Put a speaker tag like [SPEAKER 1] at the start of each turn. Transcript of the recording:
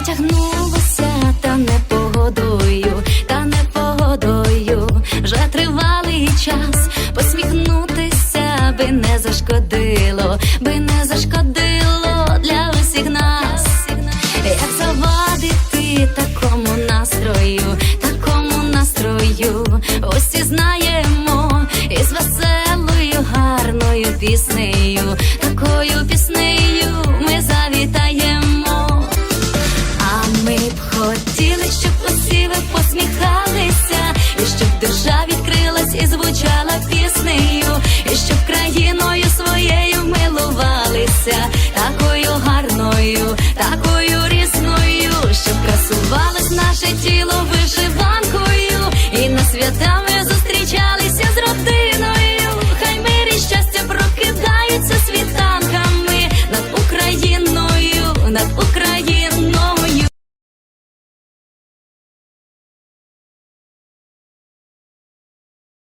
[SPEAKER 1] затягнулося, та не погодою, та не погодою. Вже тривалий час посміхнутися би не зашкодило, би не зашкодило для усіх нас. Як завадити такому настрою, такому настрою, усі знаємо, із веселою, гарною піснею, усміхалися, і щоб держа відкрилась і звучала піснею, і щоб країною своєю милувалися, такою гарною, такою різною, щоб красувалось наше тіло вишиванкою, і на святами зустрічалися з родиною. Хай мир і щастя прокидаються світанками над Україною, над Україною.